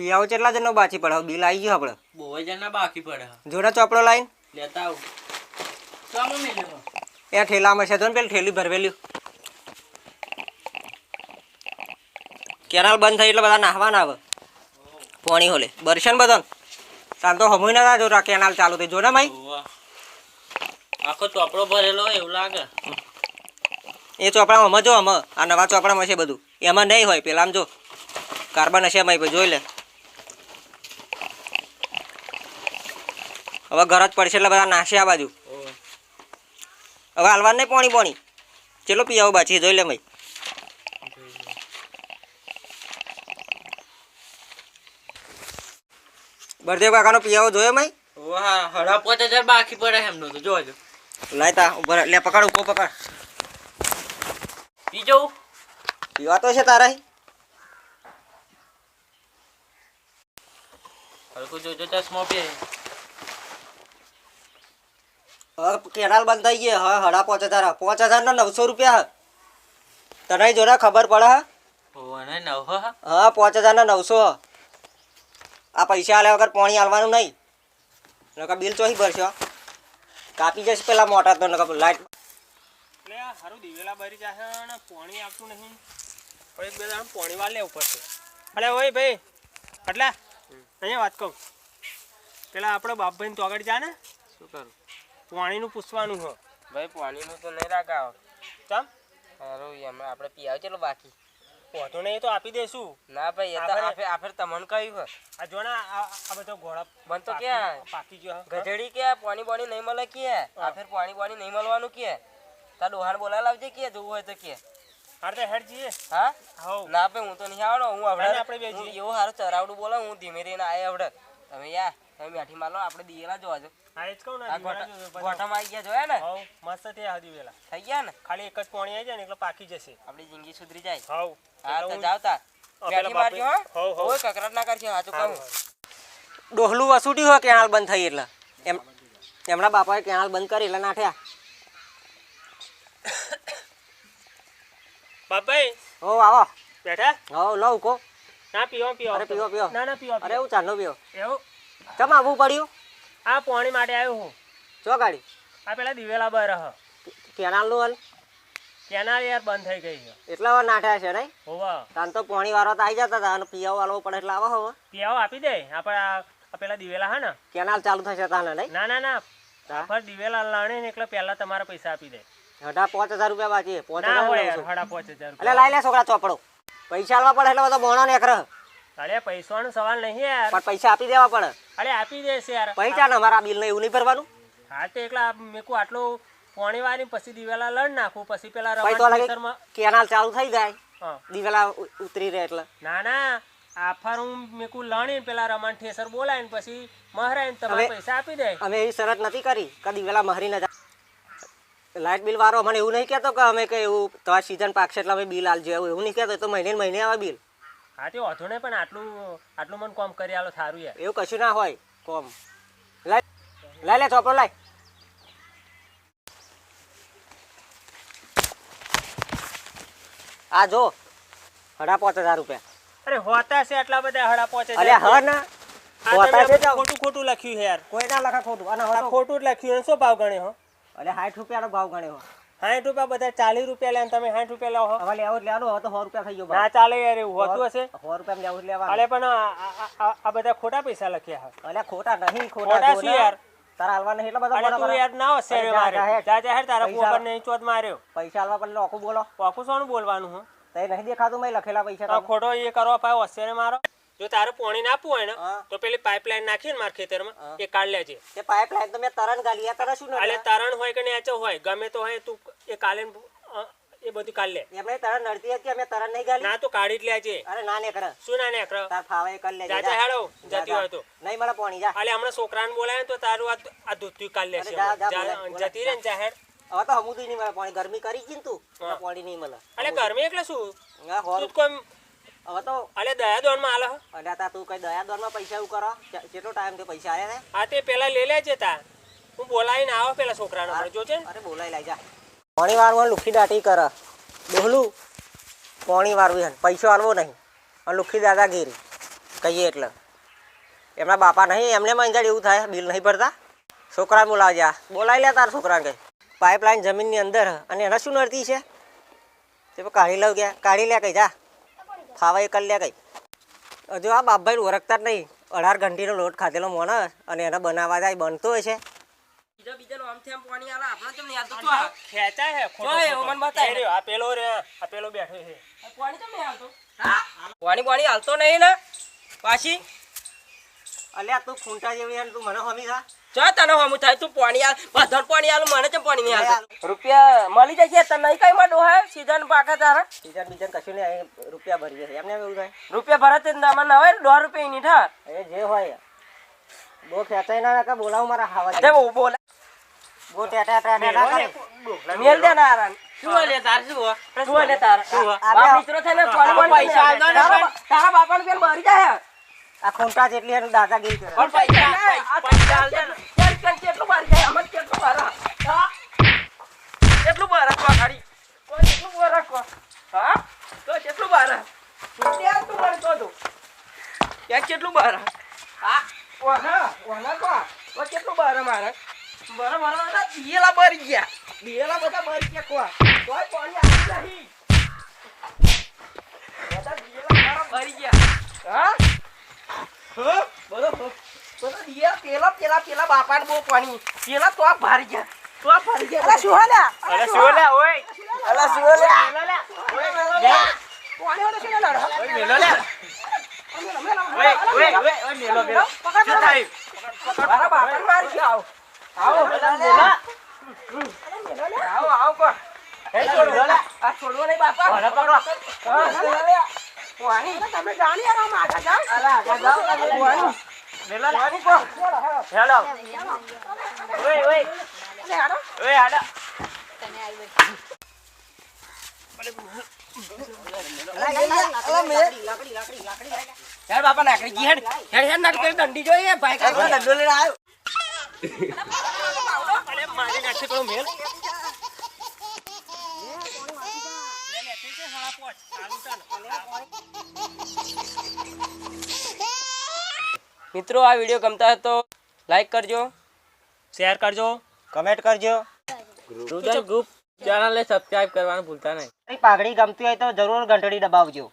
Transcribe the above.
પિયાઓ કેટલા જણનો બાકી પડે? બિલ આવી ગયો આપણે બહુ જણના બાકી પડે. જોડે ચોપડો લાઈન. લેતા આવું. ચાલો મેલ્યો એ ઠેલામાં છે તો ને પેલી ઠેલી ભરવેલી. કેનાલ બંધ થઈ એટલે બધા નાહવા ના આવે પાણી હોલે. બરશન બધો તાન તો હમુય ના જો કેનાલ ચાલુ થઈ. જો ને ભાઈ આખો ચોપડો ભરેલો હોય એવું લાગે. એ ચોપડામાં હમ જો હમ આ નવા ચોપડામાં છે બધું. એમાં નહીં હોય પેલા આમ જો. કાર્બન હશે એમાં જોઈ લે. હવે ઘર જ પડશે એટલે બધા નાખશે આ બાજુ. હવે હાલવા નહીં પોણી પોણી. ચેલો પીયાવો બાચી જોઈ લે ભાઈ. બળદેવ કાકાનો પિયાવો જોયો ભાઈ વાહ હડા પોતે જ બાકી પડે એમનો તો જોજો લાયતા ઉપર લે પકડ ઊભો પકડ. પી જવું પીવા તો છે તારા. હલકું જોજો ચશ્મો પે હવે કેનાલ બંધ થઈ ગઈ હવે હડા પાંચ હજાર પાંચ હજાર ના નવસો રૂપિયા તને તને ને ખબર પડે હ? હા? હા પાંચ હજાર ના નવસો. આ પૈસા આલ્યા વગર પાણી આલવાનું નહીં. નકર બિલ ચોહી ભરશો. કાપી જશે પેલા મોટા તો નકર લાઈટ એટલે હારું દિવેલા ભરી જશે અને પાણી આવતું નહીં. પણ એક બે દાડા પાણી વાળ લેવું પડશે. અરે ઓય ભાઈ એટલે અહીંયા વાત કહું. પેલા આપણો બાપભાઈ તો આગળ જા ને. શું કરું? પાણીનું પૂછવાનું હો ભાઈ પાણીનું તો નહીં રાખાવ ચમ? સારું એમ આપણે પીઆવ ચલો બાકી? પોતો નહીં તો આપી દેશું. ના ભાઈ એ તો આફે આફર તમને કહ્યું હે આ જો ને આ બધો ઘોડા બન તો ક્યાં? પાકી ગયો ગધેડી કે પાણી પાણી નહીં મળે કે આફેર પાણી પાણી નહીં મળવાનું કે તાર ડોહાન બોલાવી લાવજે કે જોવું હોય તો કે હાર તો હેડ જીએ હા? હો ના ભાઈ હું તો નહીં આવડો હું આવડે. આપણે બે જીએ એવો સારું ચરાવડું બોલે હું ધીમે રહીને આય આવડે. તમે યાર તમે બેઠી માલો આપણે દિયેલા જોવા જો. હા એ જ કહું ને. ગોઠામાં આવી ગયા જોયા ને? હવ મસ્ત થયા હા વેલા થઈ ગયા ને? ખાલી એક જ પાણી આવી જાય ને એટલે પાકી જશે. આપણી જિંદગી સુધરી જાય. હવ હા તો હું- જાવ તાર બેઠી મારજો હા. ઓય કકરાટ ના કરજો હાચું કહું. ડોહલું વસૂટી હોય કેનાલ બંધ થઈ એટલે. એમ એમના બાપાએ કેનાલ બંધ કરી એટલે નાઠ્યા બાપાઈ હો આવો. બેઠા? હો લઉં કો. ના પીવો પીવો અરે પીવો, પીવો. ના ના પીવો અરે હું ચાલો પીવો એવું? ચમ આવવું પડ્યું? આ પાણી માટે આવ્યો હું. ચો ગાડી. આ પેલા દિવેલા બર હ. કેનાલનું હાલ. કેનાલ યાર બંધ થઈ ગઈ છે. એટલા વાર નાઠ્યા છે નહીં? હોવા. તાન તો પાણી વાળો તો આવી જતા હતા અને પીવાઓ વાળો પડે એટલે આવો હવે. પીવાઓ આપી દે. આપણે પેલા દિવેલા હા ને. કેનાલ ચાલુ થશે તાને નહીં? ના ના ના. હા? દિવેલા લાણે ને એટલે પહેલા તમારા પૈસા આપી દે. હડા પાંચ હજાર રૂપિયા બાકી પાંચ હોય પાંચ હજાર એટલે લાઈ લે છોકરા ચોપડો. પૈસા આલવા પડે એટલે બધો બોણો ને એકર અરે પૈસાનો સવાલ નહીં યાર. પણ પૈસા આપી દેવા પડે. અરે આપી દેશે યાર. પૈસા મારા બિલ ને એવું નહીં ભરવાનું? હા તો એકલા મેકું આટલું પોણી વાળી પછી દિવેલા લડ નાખું પછી પેલા કેનાલ ચાલુ થઈ જાય. દિવેલા ઉતરી રહે એટલે. ના ના આફર હું મેકું લણીને પેલા રમાન ઠેસર બોલાવીને પછી મહરાઈને ને તમે પૈસા આપી દે. અમે એવી શરત નથી કરી કે દિવેલા મહરી ના લાઇટ બિલ વાળો મને એવું નહીં કહેતો કે અમે કે એવું તમારી પાક પાકશે એટલે અમે બિલ આલજો એવું એવું નહીં કહેતો તો મહિને મહિને આવે બિલ. હા તે વાંધો નહીં પણ આટલું આટલું મને કોમ કરી આલો સારું યાર. એવું કશું ના હોય કોમ. લાય લે ચોપડો લાય. આ જો હડા પાંચ હજાર રૂપિયા. અરે હોતા છે આટલા બધા હડા પહોંચે અરે હ ના. ખોટું ખોટું લખ્યું છે યાર. કોઈ ના લખા ખોટું. અને ખોટું જ લખ્યું શું ભાવ ગણ્યો હો? અરે સાઠ રૂપિયાનો ભાવ ગણ્યો સાઠ રૂપિયા બધા ચાલીસ રૂપિયા લે તમે સાઠ રૂપિયા લાવો હવે લેવો લેવાનો હવે તો સો રૂપિયા થઈ ગયો ના ચાલે યાર એવું હોતું હશે. સો રૂપિયા લેવું લેવા અરે પણ આ- બધા ખોટા પૈસા લખ્યા અલ્યા ખોટા નહીં ખોટા શું યાર? તારા હાલવા નહીં એટલા બધા તું યાર ના હોશે રે મારે જા, હેડ. જા જા હેડ તારા પૈસા- કુવા પર નહીં ચોદ માર્યો. પૈસા હાલવા પડે આખું બોલો. પાકું શું બોલવાનું હું. તે નહીં દેખાતું મેં લખેલા પૈસા ખોટો એ કરો પાયો હશે મારો. જો તારે પાણી આપવું હોય ને. તો પેલી પાઇપલાઇન નાખી ને મારા ખેતરમાં. એ કાઢ લેજે. એ પાઇપલાઇન તો મેં તરણ ગાલી આ શું એટલે તરણ હોય કે નેચો હોય. ગમે તો હોય તું એ કાલે એ બધું કાઢ લે. એમણે તરણ નડતી હતી અમે તરણ નહીં ગાલી. ના તો કાઢી જ લેજે. અરે ના ને કરે શું ના નેકર? તાર ફાવે કર કરી લેજે. જા. જા. જા હેડો જતી. હોય તો. નહીં મળે પાણી જા. અલે હમણાં છોકરાને બોલાય ને તો તારું આ આ ધોતું કાઢ લેશે. જતી રે ને જા હેડ. હવે તો હમુદી નહીં મળે પાણી. ગરમી કરી ગઈ ને તું. પાણી નહીં મળે. અલે ગરમી એટલે શું? તું કોઈ હવે તો અલે દયા દોડમાં માં આલો અલ્યા તા તું કઈ દયા દોરમાં પૈસા એવું કરો? કે- કેટલો ટાઈમથી પૈસા આયા ને આ તે પેલા લઈ લેજે તા. હું બોલાવીને આવો પેલા છોકરાને જોજે છે. અરે બોલાઈ લઈ જા. પાણી વારવા લુખી દાટી કર. ડોહલું પાણી વારવી હન પૈસો આલવો નહીં. અને લુખી દાદાગીરી કહીએ એટલે. એમના બાપા નહીં એમને મંજાડ એવું થાય બિલ નહીં ભરતા. છોકરાને બોલાવ જા બોલાવી લે તારા છોકરાને કંઈ. પાઇપલાઇન જમીનની અંદર અને એના શું નડતી છે? તે કાઢી લઉં ગયા કાઢી લે કઈ જા. ખાવા એ કરી લે કઈ હજુ આ બાપભાઈ ઓળખતા જ નહીં. અઢાર ઘંટીનો લોટ ખાધેલો મોણસ અને એને બનાવવા જાય બનતો હોય છે. બીજા બીજાનું આમથી આમ પાણી આલે આપણે કેમ નહીં આલતું? ખેંચાય હે ખોટો જોય, ખોટો. બતાય. એ આ પેલો રે આ પેલો બેઠો છે. પાણી હા? પાણી પાણી હાલતો નહીં ને? પાછી? અલ્યા તું ખૂંટા જેવી છે તું મને હમી થા? જો તને હમું થાય? તું પાણી આલ બધાને પાણી આલ મને કેમ પાણી નહીં આલતું રૂપિયા મળી જશે તને નહીં કઈ માં ડોહા સીઝન પાકે તારા? બીજા બીજા કશું નહીં રૂપિયા ભરીએ છે એમને એવું થાય? રૂપિયા ભરત જ ના મને દોઢ રૂપિયા ની થા એ જે હોય. બહુ ખેંચાઈ ના રાખે બોલાવું મારા ખાવા તે બહુ બોલે બહુ ટેટા ટેટા કરે. મેલ દે ના આરાન શું લે તાર શું શું લે તાર? બાપ મિત્રો થઈને પાણી પાણી પૈસા ને તારા બાપાને પેલ મરી જાય આ ખૂંટા જેટલી એનું દાદાગીરી કરે. પણ પૈસા ને. કેટલું મારી જાય કેટલું હા? કેટલું મારા કો ખાડી કોઈ કેટલું હા? તો કેટલું મારા ત્યાં તું મને કહો તું. ત્યાં કેટલું મારા હા? ઓના ઓના કો કેટલું બાર મારે. બરા મારા બધા દિયેલા મરી ગયા. દિયેલા બધા મરી ગયા કો કોઈ પાણી આવી નહીં. બધા દિયેલા મારા મરી ગયા. હા? હા બધો બધા પેલા પેલા પેલા બાપાને બહુ પાણી. પેલા તો આ ભારી ગયા. તો આ ભારી ગયા. અલા શું હાલ્યા અરે શું લે ઓય. અલા શું હાલ્યા ઓય મેલો ઓય ઓય ઓય ઓય મેલો મેલો. શું થાય? મારા બાપાને મારી ગયા આવો. આવો આવો આવો કો એ છોડો આ છોડવો નહીં બાપા. ઓરે પકડો. હા, પાણી તમે જાણી યાર આગળ જાઓ. અલા આગળ જાઓ પાણી મેલો લે પાણી હેલો. ઓય ઓય. ઓય હાડા યાર બાપા નાખડી જી હેડ. હેડ હેડ નાખ દંડી જોઈએ ભાઈ દંડો લઈને આવ્યો. મારી નાખશે પેલો મેલ. મિત્રો આ વીડિયો ગમતા હોય તો લાઈક કરજો. શેર કરજો. કમેન્ટ કરજો. રુદન ગ્રુપ ચેનલને સબસ્ક્રાઇબ કરવાનું ભૂલતા નહીં. પાઘડી ગમતી હોય તો જરૂર ઘંટડી દબાવજો.